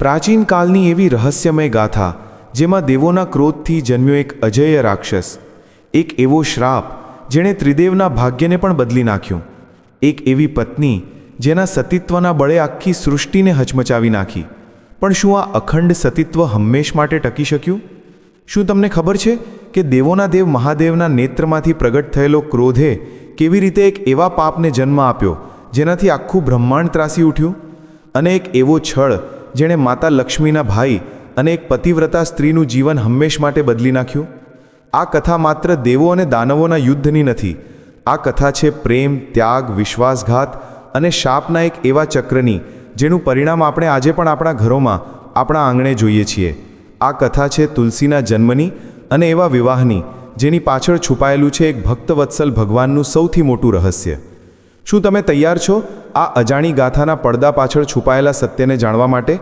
પ્રાચીન કાળની એવી રહસ્યમય ગાથા, જેમાં દેવોના ક્રોધથી જન્મ્યો એક અજેય રાક્ષસ, એક એવો શ્રાપ, જેણે ત્રિદેવના ભાગ્યને પણ બદલી નાખ્યું. એક એવી પત્ની, જેના સતીત્વના બળે આખી સૃષ્ટિને હચમચાવી નાખી. પણ શું આ અખંડ સતીત્વ હંમેશ માટે ટકી શક્યું? શું તમને ખબર છે કે દેવોના દેવ મહાદેવના નેત્રમાંથી પ્રગટ થયેલો ક્રોધે કેવી રીતે એક એવા પાપને જન્મ આપ્યો, જેનાથી આખું બ્રહ્માંડ ત્રાસી ઉઠ્યું? અને એક એવો છળ જેણે માતા લક્ષ્મીના ભાઈ અને એક પતિવ્રતા સ્ત્રીનું જીવન હંમેશ માટે બદલી નાખ્યું? આ કથા માત્ર દેવો અને દાનવોના યુદ્ધની નથી. આ કથા છે પ્રેમ, ત્યાગ, વિશ્વાસઘાત અને શાપના એક એવા ચક્રની, જેનું પરિણામ આપણે આજે પણ આપણા ઘરોમાં, આપણા આંગણે જોઈએ છીએ. આ કથા છે તુલસીના જન્મની અને એવા વિવાહની, જેની પાછળ છુપાયેલું છે એક ભક્તવત્સલ ભગવાનનું સૌથી મોટું રહસ્ય. શું તમે તૈયાર છો આ અજાણી ગાથાના પડદા પાછળ છુપાયેલા સત્યને જાણવા માટે?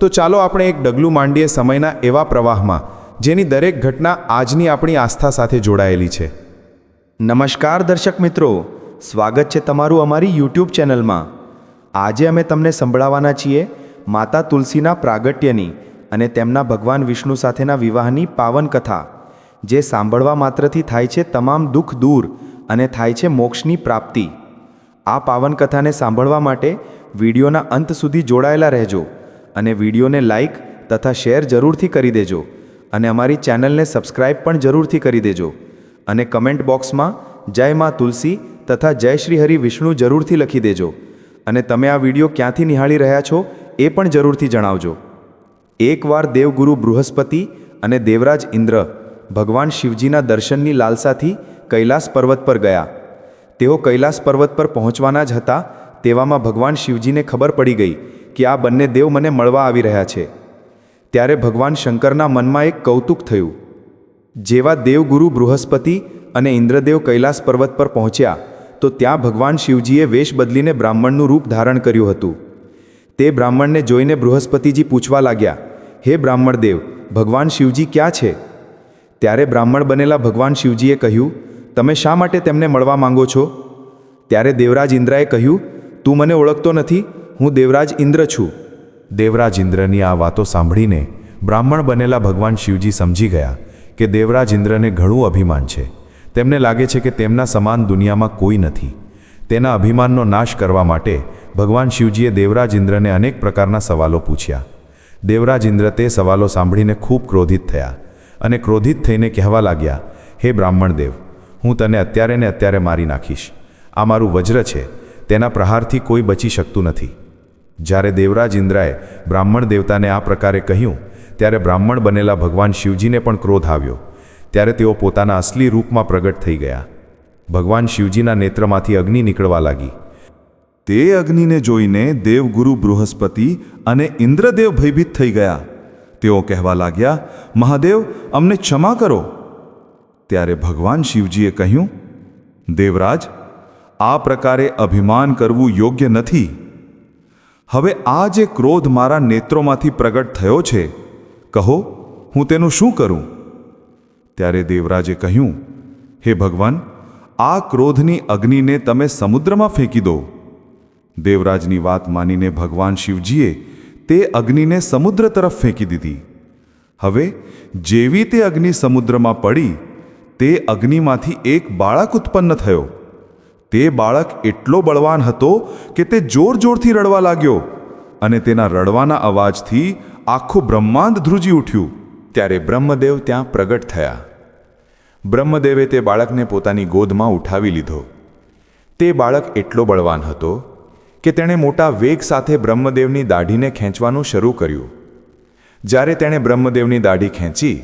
તો ચાલો આપણે એક ડગલું માંડીએ સમયના એવા પ્રવાહમાં, જેની દરેક ઘટના આજની આપણી આસ્થા સાથે જોડાયેલી છે. નમસ્કાર દર્શક મિત્રો, સ્વાગત છે તમારું અમારી યુટ્યુબ ચેનલમાં. આજે અમે તમને સંભળાવવાના છીએ માતા તુલસીના પ્રાગટ્યની અને તેમના ભગવાન વિષ્ણુ સાથેના વિવાહની પાવન કથા જે સાંભળવા માત્રથી થાય છે તમામ દુઃખ દૂર અને થાય છે મોક્ષની પ્રાપ્તિ. આ પાવન કથાને સાંભળવા માટે વિડીયોના અંત સુધી જોડાયેલા રહેજો અને વિડીયોને લાઇક તથા શેર જરૂરથી કરી દેજો અને અમારી ચેનલને સબસ્ક્રાઇબ પણ જરૂરથી કરી દેજો અને કમેન્ટ બોક્સમાં જય માં તુલસી તથા જય શ્રી હરિ વિષ્ણુ જરૂરથી લખી દેજો અને તમે આ વીડિયો ક્યાંથી નિહાળી રહ્યા છો એ પણ જરૂરથી જણાવજો. એકવાર દેવગુરુ બૃહસ્પતિ અને દેવરાજ ઇન્દ્ર ભગવાન શિવજીના દર્શનની લાલસાથી કૈલાસ પર્વત પર ગયા. તેઓ કૈલાસ પર્વત પર પહોંચવાના જ હતા, તેવામાં ભગવાન શિવજીને ખબર પડી ગઈ કે આ બંને દેવ મને મળવા આવી રહ્યા છે. ત્યારે ભગવાન શંકરના મનમાં એક કૌતુક થયું. જેવા દેવગુરુ બૃહસ્પતિ અને ઇન્દ્રદેવ કૈલાસ પર્વત પર પહોંચ્યા, તો ત્યાં ભગવાન શિવજીએ વેશ બદલીને બ્રાહ્મણનું રૂપ ધારણ કર્યું હતું. તે બ્રાહ્મણને જોઈને બૃહસ્પતિજી પૂછવા લાગ્યા, હે બ્રાહ્મણ દેવ ભગવાન શિવજી ક્યાં છે? ત્યારે બ્રાહ્મણ બનેલા ભગવાન શિવજીએ કહ્યું તમે શા માટે તેમને મળવા માંગો છો? ત્યારે દેવરાજ ઇન્દ્રાએ કહ્યું, તું મને ઓળખતો નથી, હું દેવરાજ ઇન્દ્ર છું. દેવરાજ ઇન્દ્રની આ વાતો સાંભળીને બ્રાહ્મણ બનેલા ભગવાન શિવજી સમજી ગયા કે દેવરાજ ઇન્દ્રને ઘણું અભિમાન છે. તેમને લાગે છે કે તેમના સમાન દુનિયામાં કોઈ નથી. તેના અભિમાનનો નાશ કરવા માટે ભગવાન શિવજીએ દેવરાજ ઇન્દ્રને અનેક પ્રકારના સવાલો પૂછ્યા. દેવરાજ ઇન્દ્ર તે સવાલો સાંભળીને ખૂબ ક્રોધિત થયા અને ક્રોધિત થઈને કહેવા લાગ્યા, હે બ્રાહ્મણ દેવ હું તને અત્યારે ને અત્યારે મારી નાખીશ. આ મારું વજ્ર છે, તેના પ્રહારથી કોઈ બચી શકતું નથી. જ્યારે દેવરાજ ઇન્દ્રાએ બ્રાહ્મણ દેવતાને આ પ્રકારે કહ્યું, ત્યારે બ્રાહ્મણ બનેલા ભગવાન શિવજીને પણ ક્રોધ આવ્યો. ત્યારે તેઓ પોતાના અસલી રૂપમાં પ્રગટ થઈ ગયા. ભગવાન શિવજીના નેત્રમાંથી અગ્નિ નીકળવા લાગી. તે અગ્નિને જોઈને દેવગુરુ બૃહસ્પતિ અને ઇન્દ્રદેવ ભયભીત થઈ ગયા. તેઓ કહેવા લાગ્યા, મહાદેવ, અમને ક્ષમા કરો. ત્યારે ભગવાન શિવજીએ કહ્યું, દેવરાજ, આ પ્રકારે અભિમાન કરવું યોગ્ય નથી. હવે આ જે ક્રોધ મારા નેત્રોમાંથી પ્રગટ થયો છે, કહો, હું તેનું શું કરું? ત્યારે દેવરાજે કહ્યું, હે ભગવાન, આ ક્રોધની અગ્નિને તમે સમુદ્રમાં ફેંકી દો. દેવરાજની વાત માનીને ભગવાન શિવજીએ તે અગ્નિને સમુદ્ર તરફ ફેંકી દીધી. હવે જેવી તે અગ્નિ સમુદ્રમાં પડી તે અગ્નિમાંથી એક બાળક ઉત્પન્ન થયો. તે બાળક એટલો બળવાન હતો કે તે જોર જોરથી રડવા લાગ્યો અને તેના રડવાના અવાજથી આખું બ્રહ્માંડ ધ્રુજી ઉઠ્યું. ત્યારે બ્રહ્મદેવ ત્યાં પ્રગટ થયા. બ્રહ્મદેવે તે બાળકને પોતાની ગોદમાં ઉઠાવી લીધો. તે બાળક એટલો બળવાન હતો કે તેણે મોટા વેગ સાથે બ્રહ્મદેવની દાઢીને ખેંચવાનું શરૂ કર્યું. જ્યારે તેણે બ્રહ્મદેવની દાઢી ખેંચી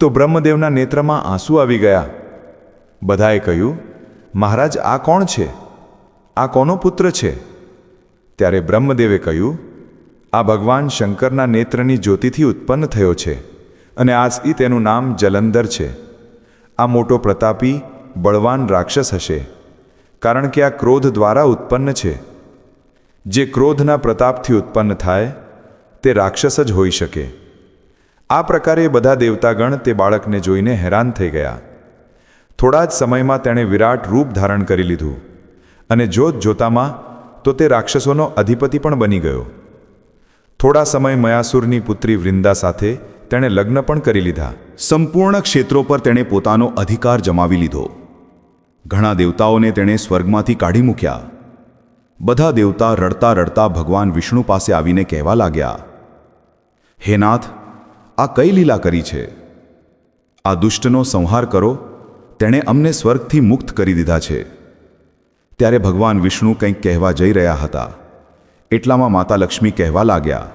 તો બ્રહ્મદેવના નેત્રમાં આંસુ આવી ગયા. બધાએ કહ્યું, મહારાજ, આ કોણ છે? આ કોનો પુત્ર છે? ત્યારે બ્રહ્મદેવે કહ્યું, આ ભગવાન શંકરના નેત્રની જ્યોતિથી ઉત્પન્ન થયો છે અને આજથી તેનું નામ જલંધર છે. આ મોટો પ્રતાપી બળવાન રાક્ષસ હશે, કારણ કે આ ક્રોધ દ્વારા ઉત્પન્ન છે. જે ક્રોધના પ્રતાપથી ઉત્પન્ન થાય, તે રાક્ષસ જ હોઈ શકે. આ પ્રકારે બધા દેવતાગણ તે બાળકને જોઈને હેરાન થઈ ગયા. થોડા જ સમયમાં તેણે વિરાટ રૂપ ધારણ કરી લીધું અને જોત જોતામાં તો તે રાક્ષસોનો અધિપતિ પણ બની ગયો. થોડા સમય મયાસુરની પુત્રી વૃંદા સાથે તેણે લગ્ન પણ કરી લીધા. સંપૂર્ણ ક્ષેત્રો પર તેણે પોતાનો અધિકાર જમાવી લીધો. ઘણા દેવતાઓને તેણે સ્વર્ગમાંથી કાઢી મૂક્યા. બધા દેવતા રડતા રડતા ભગવાન વિષ્ણુ પાસે આવીને કહેવા લાગ્યા, હે નાથ આ કઈ લીલા કરી છે? આ દુષ્ટનો સંહાર કરો, તેણે અમને સ્વર્ગથી મુક્ત કરી દીધા છે. ત્યારે ભગવાન વિષ્ણુ કંઈક કહેવા જઈ રહ્યા હતા. એટલામાં માતા લક્ષ્મી કહેવા લાગ્યા,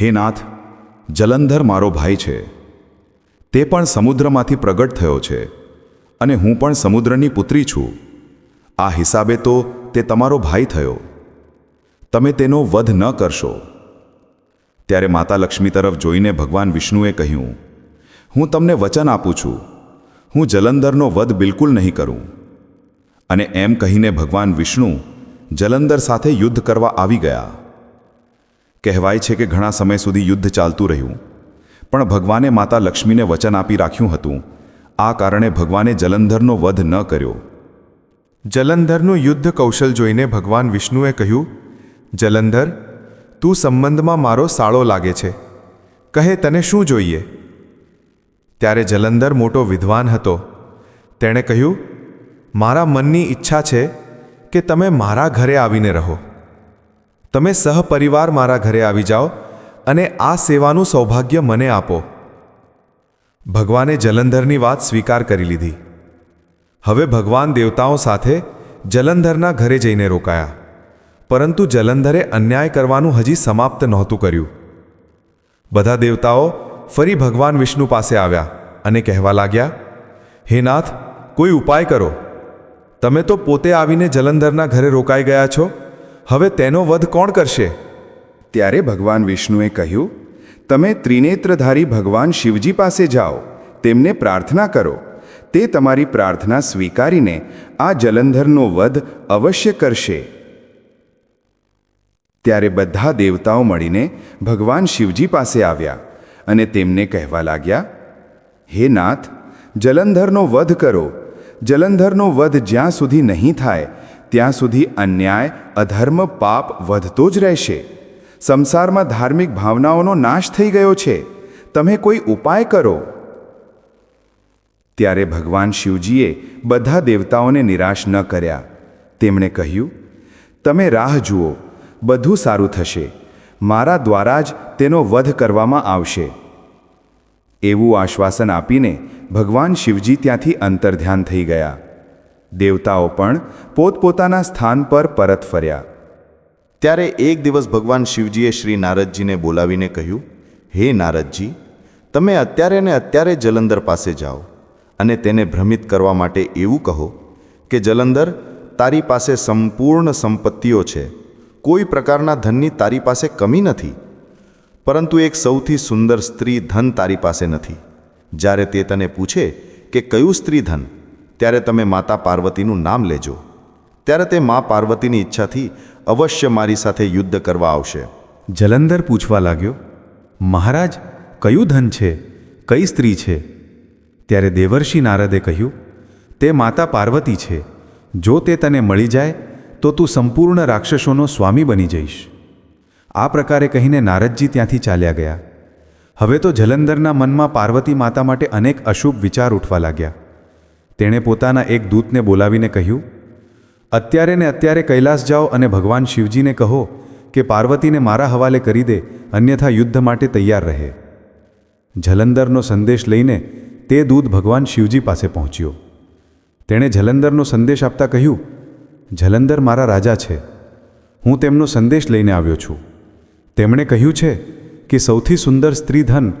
હે નાથ, જલંધર મારો ભાઈ છે. તે પણ સમુદ્રમાંથી પ્રગટ થયો છે અને હું પણ સમુદ્રની પુત્રી છું. આ હિસાબે તો તે તમારો ભાઈ થયો. તમે તેનો વધ ન કરશો. ત્યારે માતા લક્ષ્મી તરફ જોઈને ભગવાન વિષ્ણુએ કહ્યું, હું તમને વચન આપું છું. હું જલંધરનો વધ બિલકુલ નહીં કરું. અને એમ કહીને ભગવાન વિષ્ણુ જલંધર સાથે યુદ્ધ કરવા આવી ગયા. કહેવાય છે કે ઘણા સમય સુધી યુદ્ધ ચાલતું રહ્યું, પણ ભગવાને માતા લક્ષ્મીને વચન આપી રાખ્યું હતું. આ કારણે ભગવાને જલંધરનો વધ ન કર્યો. જલંધરનું યુદ્ધ કૌશલ જોઈને ભગવાન વિષ્ણુએ કહ્યું, જલંધર તું સંબંધમાં મારો સાળો લાગે છે. કહે, તને શું જોઈએ? ત્યારે જલંધર મોટો વિદ્વાન હતો. તેણે કહ્યું, મારા મનની ઈચ્છા છે કે તમે મારા ઘરે આવીને રહો. તમે સહપરિવાર મારા ઘરે આવી જાઓ અને આ સેવાનું સૌભાગ્ય મને આપો. ભગવાને જલંધરની વાત સ્વીકાર કરી લીધી. હવે ભગવાન દેવતાઓ સાથે જલંધરના ઘરે જઈને રોકાયા. પરંતુ જલંધરે અન્યાય કરવાનું હજી સમાપ્ત નહોતું કર્યું. બધા દેવતાઓ ફરી ભગવાન વિષ્ણુ પાસે આવ્યા અને કહેવા લાગ્યા, હે નાથ, કોઈ ઉપાય કરો. તમે તો પોતે આવીને જલંધરના ઘરે રોકાઈ ગયા છો. હવે તેનો વધ કોણ કરશે? ત્યારે ભગવાન વિષ્ણુએ કહ્યું, તમે ત્રિનેત્રધારી ભગવાન શિવજી પાસે જાઓ. તેમને પ્રાર્થના કરો. તે તમારી પ્રાર્થના સ્વીકારીને આ જલંધરનો વધ અવશ્ય કરશે. ત્યારે બધા દેવતાઓ મળીને ભગવાન શિવજી પાસે આવ્યા અને તેમને કહેવા લાગ્યા, હે નાથ, જલંધરનો વધ કરો. જલંધરનો વધ જ્યાં સુધી નહીં થાય, ત્યાં સુધી અન્યાય, અધર્મ, પાપ વધતો જ રહેશે. સંસારમાં ધાર્મિક ભાવનાઓનો નાશ થઈ ગયો છે. તમે કોઈ ઉપાય કરો. ત્યારે ભગવાન શિવજીએ બધા દેવતાઓને નિરાશ ન કર્યા. તેમણે કહ્યું, તમે રાહ જુઓ. બધું સારું થશે. મારા દ્વારા જ તેનો વધ કરવામાં આવશે. એવું આશ્વાસન આપીને ભગવાન શિવજી ત્યાંથી અંતર્ધ્યાન થઈ ગયા. દેવતાઓ પણ પોતપોતાના સ્થાન પર પરત ફર્યા. ત્યારે એક દિવસ ભગવાન શિવજીએ શ્રી નારદજીને બોલાવીને કહ્યું, હે નારદજી, તમે અત્યારે ને અત્યારે જલંધર પાસે જાઓ અને તેને ભ્રમિત કરવા માટે એવું કહો કે જલંધર તારી પાસે સંપૂર્ણ સંપત્તિઓ છે. કોઈ પ્રકારના ધનની તારી પાસે કમી નથી. પરંતુ એક સૌથી સુંદર સ્ત્રી ધન તારી પાસે નથી. જ્યારે તે તને પૂછે કે કયું સ્ત્રી ધન, ત્યારે તમે માતા પાર્વતીનું નામ લેજો. ત્યારે તે મા પાર્વતીની ઈચ્છાથી અવશ્ય મારી સાથે યુદ્ધ કરવા આવશે. જલંધર પૂછવા લાગ્યો, મહારાજ, કયું ધન છે? કઈ સ્ત્રી છે? ત્યારે દેવર્ષિ નારદે કહ્યું, તે માતા પાર્વતી છે. જો તે તને મળી જાય તો તું સંપૂર્ણ રાક્ષસોનો સ્વામી બની જઈશ. આ પ્રકારે કહીને નારદજી ત્યાંથી ચાલ્યા ગયા. હવે તો જલંધરના મનમાં પાર્વતી માતા માટે અનેક અશુભ વિચાર ઉઠવા લાગ્યા. તેણે પોતાના એક દૂતને બોલાવીને કહ્યું, અત્યારે ને અત્યારે કૈલાસ જાઓ અને ભગવાન શિવજીને કહો કે પાર્વતીને મારા હવાલે કરી દે, અન્યથા યુદ્ધ માટે તૈયાર રહે. જલંધરનો સંદેશ લઈને તે દૂત ભગવાન શિવજી પાસે પહોંચ્યો. તેણે જલંધરનો સંદેશ આપતા કહ્યું જલંધર મારા રાજા છે. હું તેમનો સંદેશ લઈને આવ્યો છું. તેમણે કહ્યું છે કે સૌથી સુંદર સ્ત્રી ધન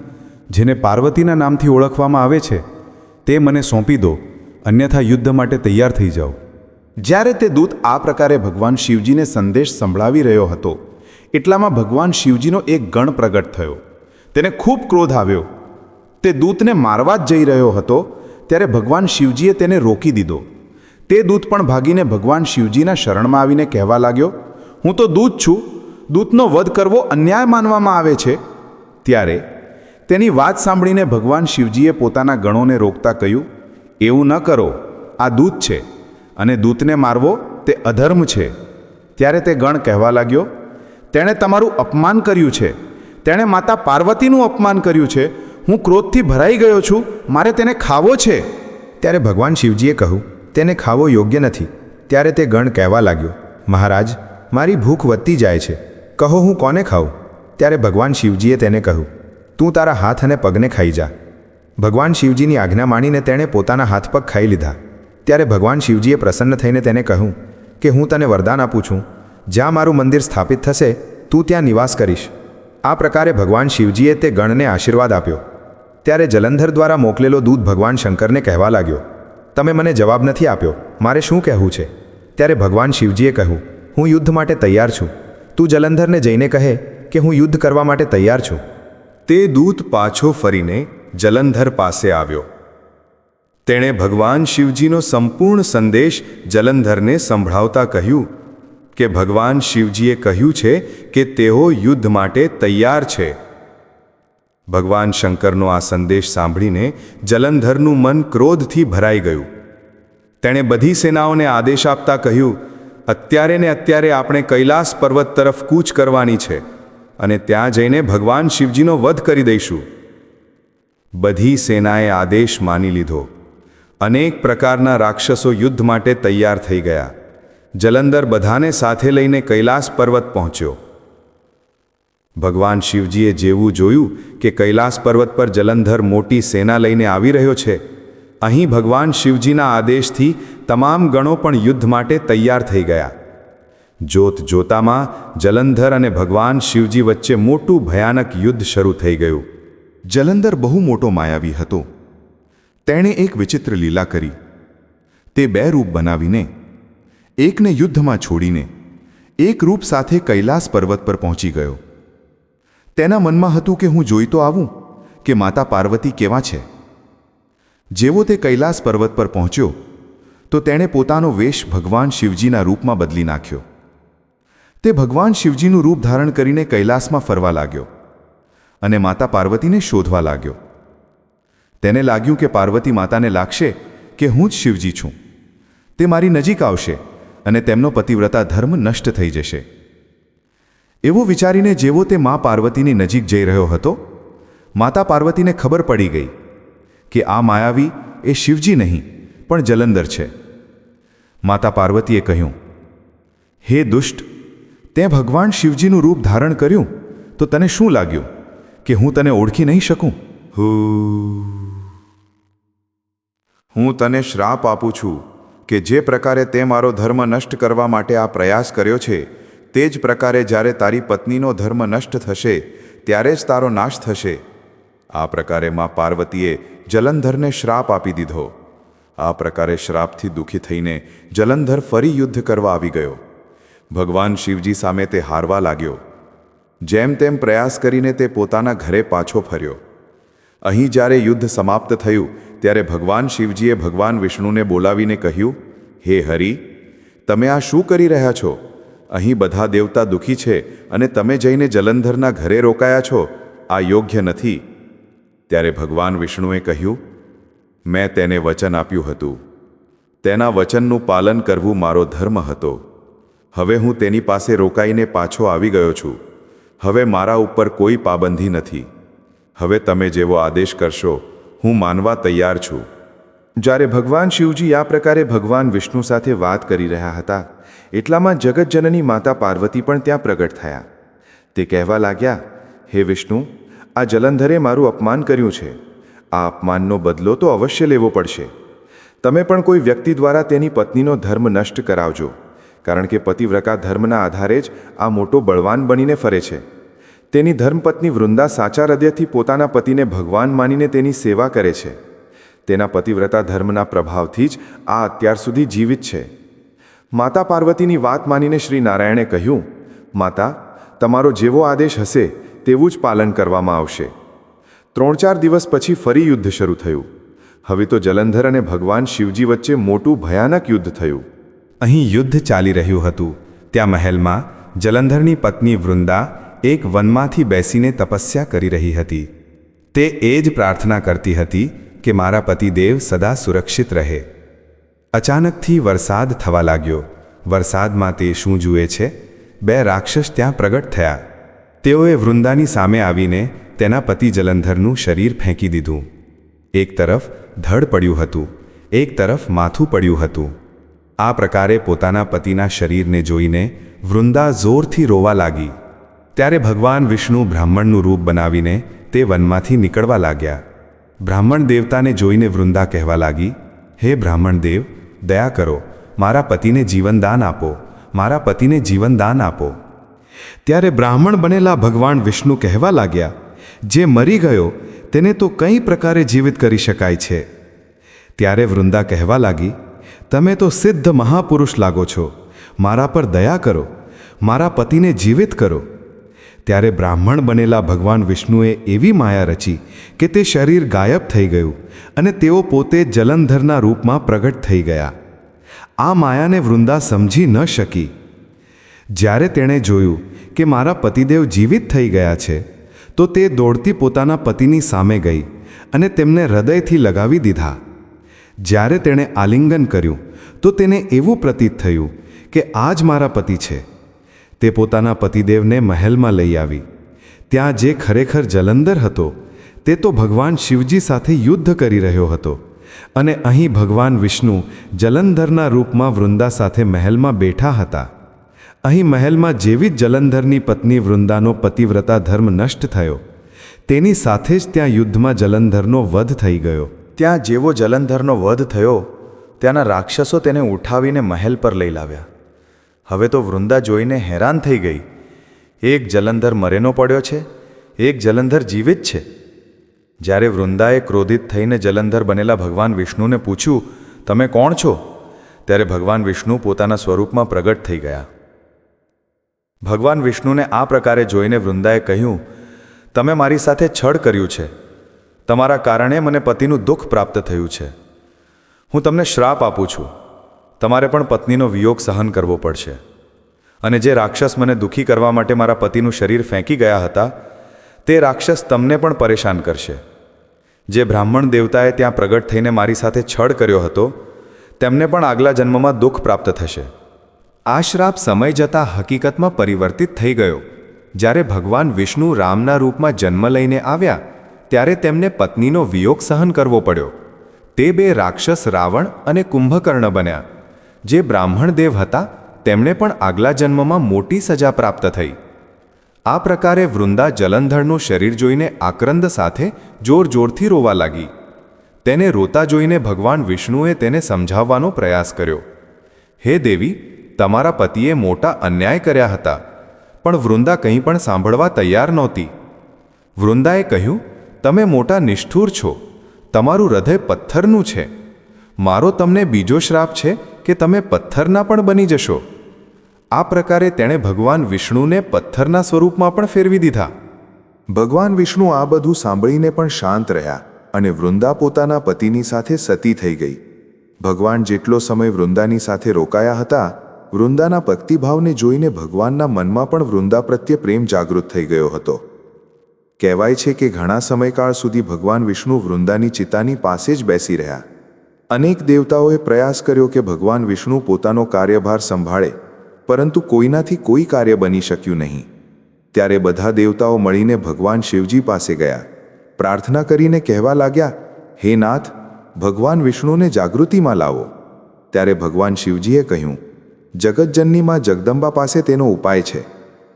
જેને પાર્વતીના નામથી ઓળખવામાં આવે છે, તે મને સોંપી દો, અન્યથા યુદ્ધ માટે તૈયાર થઈ જાઓ. જ્યારે તે દૂત આ પ્રકારે ભગવાન શિવજીને સંદેશ સંભળાવી રહ્યો હતો, એટલામાં ભગવાન શિવજીનો એક ગણ પ્રગટ થયો. તેને ખૂબ ક્રોધ આવ્યો. તે દૂતને મારવા જ જઈ રહ્યો હતો, ત્યારે ભગવાન શિવજીએ તેને રોકી દીધો. તે દૂત પણ ભાગીને ભગવાન શિવજીના શરણમાં આવીને કહેવા લાગ્યો, હું તો દૂત છું. દૂતનો વધ કરવો અન્યાય માનવામાં આવે છે. ત્યારે તેની વાત સાંભળીને ભગવાન શિવજીએ પોતાના ગણોને રોકતા કહ્યું, એવું ન કરો. આ દૂત છે અને દૂતને મારવો તે અધર્મ છે. ત્યારે તે ગણ કહેવા લાગ્યો, તેણે તમારું અપમાન કર્યું છે. તેણે માતા પાર્વતીનું અપમાન કર્યું છે. હું ક્રોધથી ભરાઈ ગયો છું. મારે તેને ખાવો છે. ત્યારે ભગવાન શિવજીએ કહ્યું તેને ખાવો યોગ્ય નથી. ત્યારે તે ગણ કહેવા લાગ્યો, મહારાજ, મારી ભૂખ વધતી જાય છે. કહો હું કોને ખાઉં? ત્યારે ભગવાન શિવજીએ તેને કહ્યું, તું તારા હાથ અને પગને ખાઈ જા. ભગવાન શિવજીની આજ્ઞા માણીને તેણે પોતાના હાથ પગ ખાઈ લીધા. ત્યારે ભગવાન શિવજીએ પ્રસન્ન થઈને તેને કહ્યું, કે હું તને વરદાન આપું છું. જ્યાં મારું મંદિર સ્થાપિત થશે, તું ત્યાં નિવાસ કરીશ. આ પ્રકારે ભગવાન શિવજીએ તે ગણને આશીર્વાદ આપ્યો. ત્યારે જલંધર દ્વારા મોકલેલો દૂધ ભગવાન શંકરને કહેવા લાગ્યો તમે મને જવાબ નથી આપ્યો. મારે શું કહેવું છે? ત્યારે ભગવાન શિવજીએ કહ્યું, હું યુદ્ધ માટે તૈયાર છું. તું જલંધરને જઈને કહે કે હું યુદ્ધ કરવા માટે તૈયાર છું. તે દૂત પાછો ફરીને જલંધર પાસે આવ્યો. તેણે ભગવાન શિવજીનો સંપૂર્ણ સંદેશ જલંધરને સંભળાવતા કહ્યું કે ભગવાન શિવજીએ કહ્યું છે કે તેઓ યુદ્ધ માટે તૈયાર છે. ભગવાન શંકરનો આ સંદેશ સાંભળીને જલંધરનું મન ક્રોધથી ભરાઈ ગયું. તેણે બધી સેનાઓને આદેશ આપતા કહ્યું, અત્યારે ને અત્યારે આપણે કૈલાસ પર્વત તરફ કૂચ કરવાની છે અને ત્યાં જઈને ભગવાન શિવજીનો વધ કરી દઈશું. બધી સેનાએ આદેશ માની લીધો. અનેક પ્રકારના રાક્ષસો યુદ્ધ માટે તૈયાર થઈ ગયા. જલંધર બધાને સાથે લઈને કૈલાસ પર્વત પહોંચ્યો. ભગવાન શિવજીએ જેવું જોયું કે કૈલાસ પર્વત પર જલંધર મોટી સેના લઈને આવી રહ્યો છે, અહીં ભગવાન શિવજીના આદેશથી તમામ ગણો પણ યુદ્ધ માટે તૈયાર થઈ ગયા. જોત જોતામાં જલંધર અને ભગવાન શિવજી વચ્ચે મોટું ભયાનક યુદ્ધ શરૂ થઈ ગયું. જલંધર બહુ મોટો માયાવી હતો. તેણે એક વિચિત્ર લીલા કરી. તે બે રૂપ બનાવીને, એકને યુદ્ધમાં છોડીને, એક રૂપ સાથે કૈલાસ પર્વત પર પહોંચી ગયો. તેના મનમાં હતું કે હું જોઈ તો આવું, કે માતા પાર્વતી કેવા છે? જેવો તે કૈલાસ પર્વત પર પહોંચ્યો, તો તેણે પોતાનો વેશ ભગવાન શિવજીના રૂપમાં બદલી નાખ્યો. તે ભગવાન શિવજીનું રૂપ ધારણ કરીને કૈલાસમાં ફરવા લાગ્યો અને માતા પાર્વતીને શોધવા લાગ્યો. તેને લાગ્યું કે પાર્વતી માતાને લાગશે કે હું જ શિવજી છું. તે મારી નજીક આવશે અને તેમનો પતિવ્રતા ધર્મ નષ્ટ થઈ જશે. એવો વિચારીને જેવો તે મા પાર્વતીની નજીક જઈ રહ્યો હતો, માતા પાર્વતીને ખબર પડી ગઈ કે આ માયાવી એ શિવજી નહીં, પણ જલંધર છે. માતા પાર્વતીએ કહ્યું, હે દુષ્ટ તે ભગવાન શિવજીનું રૂપ ધારણ કર્યું, તો તને શું લાગ્યું કે હું તને ઓળખી નહીં શકું? હું તને શ્રાપ આપું છું કે જે પ્રકારે તે મારો ધર્મ નષ્ટ કરવા માટે આ પ્રયાસ કર્યો છે તે જ પ્રકારે જ્યારે તારી પત્નીનો ધર્મ નષ્ટ થશે, ત્યારે જ તારો નાશ થશે. આ પ્રકારે માં પાર્વતીએ જલંધરને શ્રાપ આપી દીધો. આ પ્રકારે શ્રાપથી દુઃખી થઈને જલંધર ફરી યુદ્ધ કરવા આવી ગયો. ભગવાન શિવજી સામે તે હારવા લાગ્યો. જેમ તેમ પ્રયાસ કરીને તે પોતાના ઘરે પાછો ફર્યો. અહીં જ્યારે યુદ્ધ સમાપ્ત થયું, ત્યારે ભગવાન શિવજીએ ભગવાન વિષ્ણુને બોલાવીને કહ્યું, હે હરિ, તમે આ શું કરી રહ્યા છો? અહીં બધા દેવતા દુઃખી છે અને તમે જઈને જલંધરના ઘરે રોકાયા છો, આ યોગ્ય નથી. ત્યારે ભગવાન વિષ્ણુએ કહ્યું, મેં તેને વચન આપ્યું હતું. તેના વચનનું પાલન કરવું મારો ધર્મ હતો. હવે હું તેની પાસે રોકાઈને પાછો આવી ગયો છું. હવે મારા ઉપર કોઈ પાબંધી નથી. હવે તમે જેવો આદેશ કરશો, હું માનવા તૈયાર છું. જ્યારે ભગવાન શિવજી આ પ્રકારે ભગવાન વિષ્ણુ સાથે વાત કરી રહ્યા હતા એટલામાં જગતજનની માતા પાર્વતી પણ ત્યાં પ્રગટ થયા. તે કહેવા લાગ્યા, હે વિષ્ણુ, આ જલંધરે મારું અપમાન કર્યું છે. આ અપમાનનો બદલો તો અવશ્ય લેવો પડશે. તમે પણ કોઈ વ્યક્તિ દ્વારા તેની પત્નીનો ધર્મ નષ્ટ કરાવજો, કારણ કે પતિવ્રતા ધર્મના આધારે જ આ મોટો બળવાન બનીને ફરે છે. તેની ધર્મપત્ની વૃંદા સાચા હૃદયથી પોતાના પતિને ભગવાન માનીને તેની સેવા કરે છે. તેના પતિવ્રતા ધર્મના પ્રભાવથી જ આ અત્યાર સુધી જીવિત છે. માતા પાર્વતીની વાત માનીને શ્રી નારાયણે કહ્યું, માતા, તમારો જેવો આદેશ હશે તેવું જ પાલન કરવામાં આવશે. ત્રણ ચાર દિવસ પછી ફરી યુદ્ધ શરૂ થયું. હવે તો જલંધર અને ભગવાન શિવજી વચ્ચે મોટું ભયાનક યુદ્ધ થયું. અહીં યુદ્ધ ચાલી રહ્યું હતું. ત્યાં મહેલમાં જલંધરની પત્ની વૃંદા એક વનમાંથી બેસીને તપસ્યા કરી રહી હતી. તે એ જ પ્રાર્થના કરતી હતી કે મારા પતિદેવ સદા સુરક્ષિત રહે. અચાનકથી વરસાદ થવા લાગ્યો. વરસાદમાં તે શું જુએ છે? બે રાક્ષસ ત્યાં પ્રગટ થયા. તેઓએ વૃંદાની સામે આવીને તેના પતિ જલંધરનું શરીર ફેંકી દીધું. એક તરફ ધડ પડ્યું હતું, એક તરફ માથું પડ્યું હતું. આ પ્રકારે પોતાના પતિના શરીરને જોઈને વૃંદા જોરથી રોવા લાગી. ત્યારે ભગવાન વિષ્ણુ બ્રાહ્મણનું રૂપ બનાવીને તે વનમાંથી નીકળવા લાગ્યા. બ્રાહ્મણ દેવતાને જોઈને વૃંદા કહેવા લાગી, હે બ્રાહ્મણ દેવ દયા કરો. મારા પતિને જીવનદાન આપો. મારા પતિને જીવનદાન આપો. ત્યારે બ્રાહ્મણ બનેલા ભગવાન વિષ્ણુ કહેવા લાગ્યા, જે મરી ગયો, તેને તો કઈ પ્રકારે જીવિત કરી શકાય છે? ત્યારે વૃંદા કહેવા લાગી, તમે તો સિદ્ધ મહાપુરુષ લાગો છો. મારા પર દયા કરો. મારા પતિને જીવિત કરો. ત્યારે બ્રાહ્મણ બનેલા ભગવાન વિષ્ણુએ એવી માયા રચી કે તે શરીર ગાયબ થઈ ગયું અને તેઓ પોતે જલંધરના રૂપમાં પ્રગટ થઈ ગયા. આ માયાને વૃંદા સમજી ન શકી. જ્યારે તેણે જોયું કે મારા પતિદેવ જીવિત થઈ ગયા છે, તો તે દોડતી પોતાના પતિની સામે ગઈ અને તેમને હૃદયથી લગાવી દીધા. જ્યારે તેણે આલિંગન કર્યું, તો તેને એવું પ્રતીત થયું કે આ જ મારા પતિ છે. તે પોતાના પતિદેવને મહેલમાં લઈ આવી. ત્યાં જે ખરેખર જલંધર હતો, તે તો ભગવાન શિવજી સાથે યુદ્ધ કરી રહ્યો હતો અને અહીં ભગવાન વિષ્ણુ જલંધરના રૂપમાં વૃંદા સાથે મહેલમાં બેઠા હતા. અહીં મહેલમાં જેવી જ જલંધરની પત્ની વૃંદાનો પતિવ્રતા ધર્મ નષ્ટ થયો, તેની સાથે જ ત્યાં યુદ્ધમાં જલંધરનો વધ થઈ ગયો. ત્યાં જેવો જલંધરનો વધ થયો, ત્યાંના રાક્ષસો તેને ઉઠાવીને મહેલ પર લઈ લાવ્યા. હવે તો વૃંદા જોઈને હેરાન થઈ ગઈ. એક જલંધર મરેનો પડ્યો છે, એક જલંધર જીવિત છે. જ્યારે વૃંદાએ ક્રોધિત થઈને જલંધર બનેલા ભગવાન વિષ્ણુને પૂછ્યું, તમે કોણ છો? ત્યારે ભગવાન વિષ્ણુ પોતાના સ્વરૂપમાં પ્રગટ થઈ ગયા. ભગવાન વિષ્ણુને આ પ્રકારે જોઈને વૃંદાએ કહ્યું, તમે મારી સાથે છળ કર્યું છે. તમારા કારણે મને પતિનું દુઃખ પ્રાપ્ત થયું છે. હું તમને શ્રાપ આપું છું. તમારે પણ પત્નીનો વિયોગ સહન કરવો પડશે. અને જે રાક્ષસ મને દુઃખી કરવા માટે મારા પતિનું શરીર ફેંકી ગયા હતા, તે રાક્ષસ તમને પણ પરેશાન કરશે. જે બ્રાહ્મણ દેવતાએ ત્યાં પ્રગટ થઈને મારી સાથે છળ કર્યો હતો, તેમને પણ આગલા જન્મમાં દુઃખ પ્રાપ્ત થશે. આ શ્રાપ સમય જતાં હકીકતમાં પરિવર્તિત થઈ ગયો. જ્યારે ભગવાન વિષ્ણુ રામના રૂપમાં જન્મ લઈને આવ્યા, ત્યારે તેમને પત્નીનો વિયોગ સહન કરવો પડ્યો. તે બે રાક્ષસ રાવણ અને કુંભકર્ણ બન્યા. જે બ્રાહ્મણ દેવ હતા, તેમણે પણ આગલા જન્મમાં મોટી સજા પ્રાપ્ત થઈ. આ પ્રકારે વૃંદા જલંધરનું શરીર જોઈને આક્રંદ સાથે જોર જોરથી રોવા લાગી. તેને રોતા જોઈને ભગવાન વિષ્ણુએ તેને સમજાવવાનો પ્રયાસ કર્યો. હે દેવી, તમારા પતિએ મોટા અન્યાય કર્યા હતા, પણ વૃંદા કંઈ પણ સાંભળવા તૈયાર નહોતી. વૃંદાએ કહ્યું, તમે મોટા નિષ્ઠુર છો, તમારું હૃદય પથ્થરનું છે. મારો તમને બીજો શ્રાપ છે કે તમે પથ્થરના પણ બની જશો. આ પ્રકારે તેણે ભગવાન વિષ્ણુને પથ્થરના સ્વરૂપમાં પણ ફેરવી દીધા. ભગવાન વિષ્ણુ આ બધું સાંભળીને પણ શાંત રહ્યા અને વૃંદા પોતાના પતિની સાથે સતી થઈ ગઈ. ભગવાન જેટલો સમય વૃંદાની સાથે રોકાયા હતા, વૃંદાના ભક્તિભાવને જોઈને ભગવાનના મનમાં પણ વૃંદા પ્રત્યે પ્રેમ જાગૃત થઈ ગયો હતો. કહેવાય છે કે ઘણા સમયકાળ સુધી ભગવાન વિષ્ણુ વૃંદાની ચિતાની પાસે જ બેસી રહ્યા. અનેક દેવતાઓએ પ્રયાસ કર્યો કે ભગવાન વિષ્ણુ પોતાનો કાર્યભાર સંભાળે, પરંતુ કોઈનાથી કોઈ કાર્ય બની શક્યું નહીં. ત્યારે બધા દેવતાઓ મળીને ભગવાન શિવજી પાસે ગયા. પ્રાર્થના કરીને કહેવા લાગ્યા, હે નાથ, ભગવાન વિષ્ણુને જાગૃતિમાં લાવો. ત્યારે ભગવાન શિવજીએ કહ્યું, જગતજનનીમાં જગદંબા પાસે તેનો ઉપાય છે.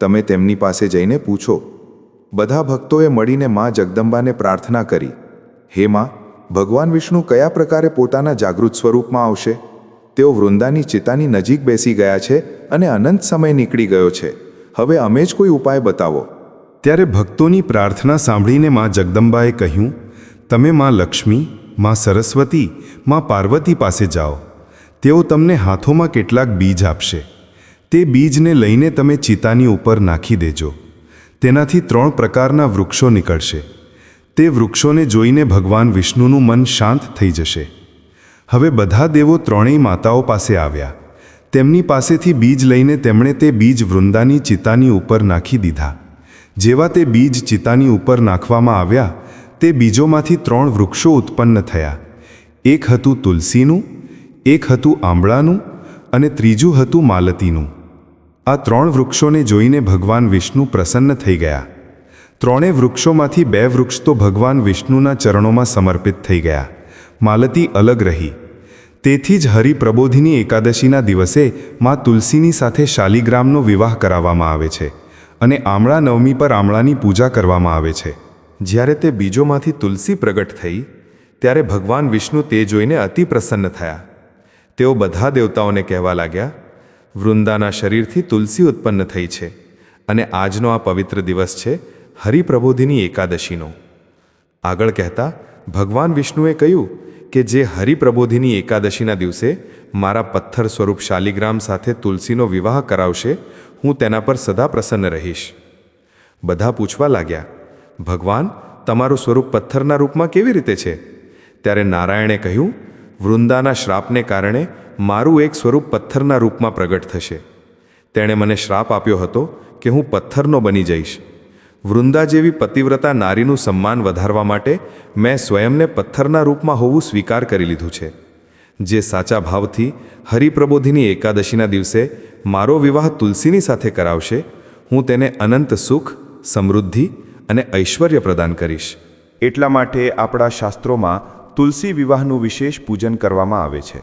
તમે તેમની પાસે જઈને પૂછો. બધા ભક્તોએ મળીને માં જગદંબાને પ્રાર્થના કરી, હે માં ભગવાન વિષ્ણુ કયા પ્રકારે પોતાના જાગૃત સ્વરૂપમાં આવશે? તેઓ વૃંદાની ચિતાની નજીક બેસી ગયા છે અને અનંત સમય નીકળી ગયો છે. હવે અમે જ કોઈ ઉપાય બતાવો. ત્યારે ભક્તોની પ્રાર્થના સાંભળીને માં જગદંબાએ કહ્યું, તમે માં લક્ષ્મી, માં સરસ્વતી, માં પાર્વતી પાસે જાઓ. તેઓ તમને હાથોમાં કેટલાક બીજ આપશે. તે બીજને લઈને તમે ચિતાની ઉપર નાખી દેજો. તેનાથી ત્રણ પ્રકારના વૃક્ષો નીકળશે. તે વૃક્ષોને જોઈને ભગવાન વિષ્ણુનું મન શાંત થઈ જશે. હવે બધા દેવો ત્રણેય માતાઓ પાસે આવ્યા. તેમની પાસેથી બીજ લઈને તેમણે તે બીજ વૃંદાની ચિતાની ઉપર નાખી દીધા. જેવા તે બીજ ચિતાની ઉપર નાખવામાં આવ્યા, તે બીજોમાંથી ત્રણ વૃક્ષો ઉત્પન્ન થયા. એક હતું તુલસીનું, એક હતું આંબળાનું અને ત્રીજું હતું માલતીનું. આ ત્રણ વૃક્ષોને જોઈને ભગવાન વિષ્ણુ પ્રસન્ન થઈ ગયા. ત્રણેય વૃક્ષોમાંથી બે વૃક્ષ તો ભગવાન વિષ્ણુના ચરણોમાં સમર્પિત થઈ ગયા. માલતી અલગ રહી. તેથી જ હરિપ્રબોધિની એકાદશીના દિવસે માં તુલસીની સાથે શાલિગ્રામનો વિવાહ કરાવવામાં આવે છે અને આમળા નવમી પર આમળાની પૂજા કરવામાં આવે છે. જ્યારે તે બીજોમાંથી તુલસી પ્રગટ થઈ, ત્યારે ભગવાન વિષ્ણુ તે જોઈને અતિ પ્રસન્ન થયા. તેઓ બધા દેવતાઓને કહેવા લાગ્યા, વૃંદાના શરીરથી તુલસી ઉત્પન્ન થઈ છે અને આજનો આ પવિત્ર દિવસ છે હરિપ્રબોધિની એકાદશીનો. આગળ કહેતા, ભગવાન વિષ્ણુએ કહ્યું કે જે હરિપ્રબોધિની એકાદશીના દિવસે મારા પથ્થર સ્વરૂપ શાલિગ્રામ સાથે તુલસીનો વિવાહ કરાવશે, હું તેના પર સદા પ્રસન્ન રહીશ. બધા પૂછવા લાગ્યા, ભગવાન, તમારું સ્વરૂપ પથ્થરના રૂપમાં કેવી રીતે છે? ત્યારે નારાયણે કહ્યું, વૃંદાના શ્રાપને કારણે મારું એક સ્વરૂપ પથ્થરના રૂપમાં પ્રગટ થશે. તેણે મને શ્રાપ આપ્યો હતો કે હું પથ્થરનો બની જઈશ. વૃંદા જેવી પતિવ્રતા નારીનું સન્માન વધારવા માટે મેં સ્વયંને પથ્થરના રૂપમાં હોવું સ્વીકાર કરી લીધું છે. જે સાચા ભાવથી હરિપ્રબોધિની એકાદશીના દિવસે મારો વિવાહ તુલસીની સાથે કરાવશે, હું તેને અનંત સુખ, સમૃદ્ધિ અને ઐશ્વર્ય પ્રદાન કરીશ. એટલા માટે આપણા શાસ્ત્રોમાં તુલસી વિવાહનું વિશેષ પૂજન કરવામાં આવે છે.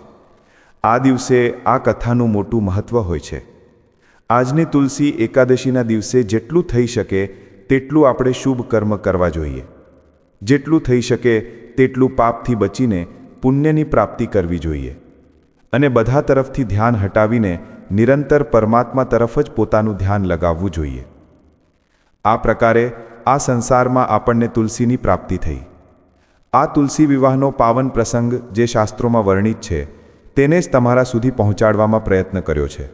આ દિવસે આ કથાનું મોટું મહત્વ હોય છે. આજની તુલસી એકાદશીના દિવસે જેટલું થઈ શકે તેટલું આપણે શુભ કર્મ કરવા જોઈએ. જેટલું થઈ શકે તેટલું પાપથી બચીને પુણ્યની પ્રાપ્તિ કરવી જોઈએ. અને બધા તરફથી ધ્યાન હટાવીને નિરંતર પરમાત્મા તરફ જ પોતાનું ધ્યાન લગાવવું જોઈએ. આ પ્રકારે આ સંસારમાં આપણને તુલસીની પ્રાપ્તિ થઈ. આ તુલસી વિવાહનો પાવન પ્રસંગ જે શાસ્ત્રોમાં વર્ણિત છે, તેને જ તમારા સુધી પહોંચાડવામાં પ્રયત્ન કર્યો છે.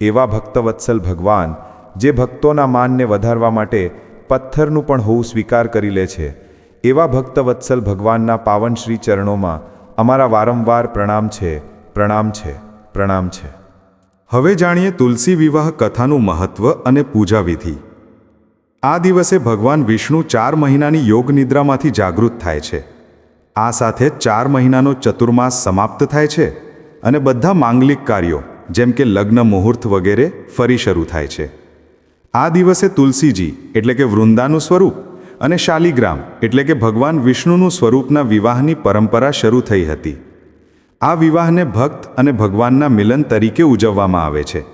એવા ભક્તવત્સલ ભગવાન જે ભક્તોના માનને વધારવા માટે પથ્થરનું પણ હોવું સ્વીકાર કરી લે છે. એવા ભક્ત વત્સલ ભગવાનના પાવન શ્રી ચરણોમાં અમારા વારંવાર પ્રણામ છે પ્રણામ છે પ્રણામ છે. હવે જાણીએ તુલસી વિવાહ કથાનું મહત્વ અને પૂજા વિધિ આ દિવસે ભગવાન વિષ્ણુ ચાર મહિનાની યોગ નિદ્રામાંથી જાગૃત થાય છે. આ સાથે ચાર મહિનાનો ચતુર્માસ સમાપ્ત થાય છે અને બધા માંગલિક કાર્યો, જેમ કે લગ્ન મુહૂર્ત વગેરે, ફરી શરૂ થાય છે. આ દિવસે તુલસીજી, એટલે કે વૃંદાનું સ્વરૂપ, અને શાલિગ્રામ, એટલે કે ભગવાન વિષ્ણુનું સ્વરૂપના વિવાહની પરંપરા શરૂ થઈ હતી. આ વિવાહને ભક્ત અને ભગવાનના મિલન તરીકે ઉજવવામાં આવે છે.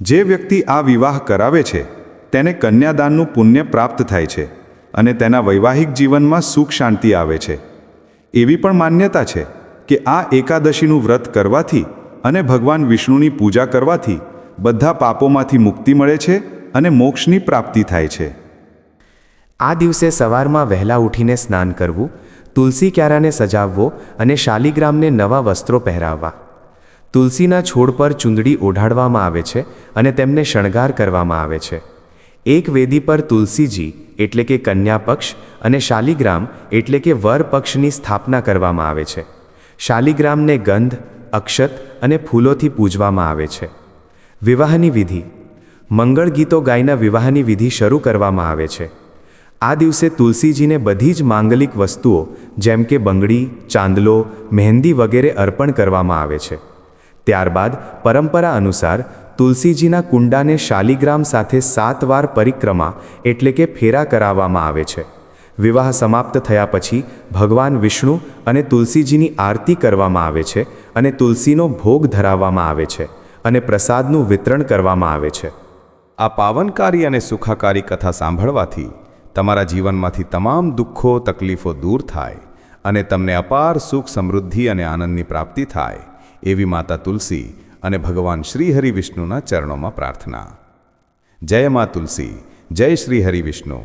જે વ્યક્તિ આ વિવાહ કરાવે છે, તેને કન્યાદાનનું પુણ્ય પ્રાપ્ત થાય છે, અને તેના વૈવાહિક જીવનમાં સુખ શાંતિ આવે છે. એવી પણ માન્યતા છે કે આ એકાદશીનું વ્રત કરવાથી અને ભગવાન વિષ્ણુની પૂજા કરવાથી બધા પાપોમાંથી મુક્તિ મળે છે અને મોક્ષની પ્રાપ્તિ થાય છે. આ દિવસે સવારમાં વહેલા ઉઠીને સ્નાન કરવું, તુલસી ક્યારાને સજાવવો અને શાલિગ્રામને નવા વસ્ત્રો પહેરાવવા. તુલસીના છોડ પર ચૂંદડી ઓઢાડવામાં આવે છે અને તેમને શણગાર કરવામાં આવે છે. એક વેદી પર તુલસીજી એટલે કે કન્યા પક્ષ અને શાલિગ્રામ એટલે કે વર પક્ષની સ્થાપના કરવામાં આવે છે. શાલિગ્રામને ગંધ, અક્ષત અને ફૂલોથી પૂજવામાં આવે છે. વિવાહની વિધિ. મંગળ ગીતો ગાયના વિવાહની વિધિ શરૂ કરવામાં આવે છે. આ દિવસે તુલસીજીને બધી જ માંગલિક વસ્તુઓ, જેમ કે બંગડી, ચાંદલો, મહેંદી વગેરે અર્પણ કરવામાં આવે છે. ત્યારબાદ પરંપરા અનુસાર તુલસીજીના કુંડાને શાલિગ્રામ સાથે સાત વાર પરિક્રમા એટલે કે ફેરા કરાવવામાં આવે છે. વિવાહ સમાપ્ત થયા પછી ભગવાન વિષ્ણુ અને તુલસીજીની આરતી કરવામાં આવે છે અને તુલસીનો ભોગ ધરાવવામાં આવે છે અને પ્રસાદનું વિતરણ કરવામાં આવે છે. આ પાવનકારી અને સુખાકારી કથા સાંભળવાથી તમારા જીવનમાંથી તમામ દુઃખો, તકલીફો દૂર થાય અને તમને અપાર સુખ સમૃદ્ધિ અને આનંદની પ્રાપ્તિ થાય, એવી માતા તુલસી અને ભગવાન શ્રી હરિ વિષ્ણુના ચરણોમાં પ્રાર્થના. જય મા તુલસી, જય શ્રી હરિ વિષ્ણુ.